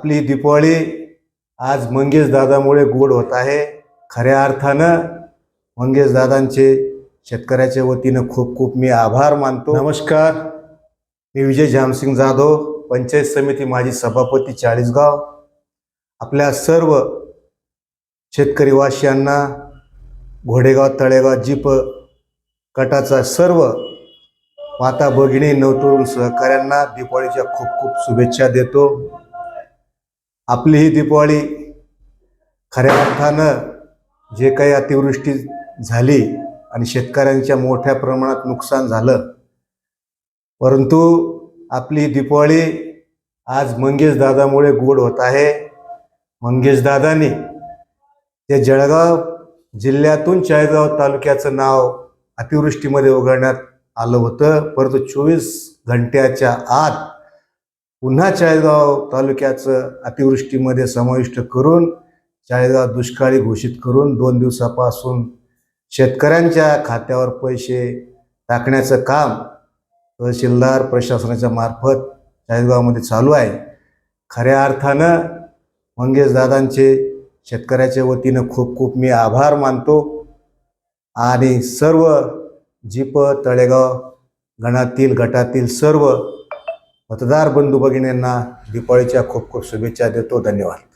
आपली दीपावली आज मंगेश दादामुळे गोड होत आहे. खऱ्या अर्थानं मंगेश दादांचे शेतकऱ्याच्या वतीनं खूप खूप मी आभार मानतो. नमस्कार. मी विजय जामसिंग जाधव पंचायत समिती माजी सभापती चाळीसगाव. आपल्या सर्व शेतकरी वासियांना घोडेगाव तळेगाव जीप गटाचा सर्व माता भगिनी नवतरुण सहकाऱ्यांना दीपावलीच्या खूप खूप शुभेच्छा देतो. आपली ही दीपावळी खऱ्या अर्थानं जे काही अतिवृष्टी झाली आणि शेतकऱ्यांच्या मोठ्या प्रमाणात नुकसान झालं परंतु आपली दीपावळी आज मंगेश दादामुळे गोड होत आहे. मंगेश दादानी ते जळगाव जिल्ह्यातून चाळीसगाव तालुक्याचं नाव अतिवृष्टीमध्ये उघडण्यात आलं होतं. परंतु चोवीस घंट्याच्या आत पुन्हा चाळीसगाव तालुक्याचं अतिवृष्टीमध्ये समाविष्ट करून चाळीसगाव दुष्काळी घोषित करून दोन दिवसापासून शेतकऱ्यांच्या खात्यावर पैसे टाकण्याचं काम तहसीलदार प्रशासनाच्या मार्फत चाळीसगावमध्ये चालू आहे. खऱ्या अर्थानं मंगेश दादांचे शेतकऱ्याच्या वतीनं खूप खूप मी आभार मानतो. आणि सर्व जीप तळेगाव गणातील गटातील सर्व मतदार बंधू भगिनींना दीपावलीच्या खूप खूप शुभेच्छा देतो. धन्यवाद.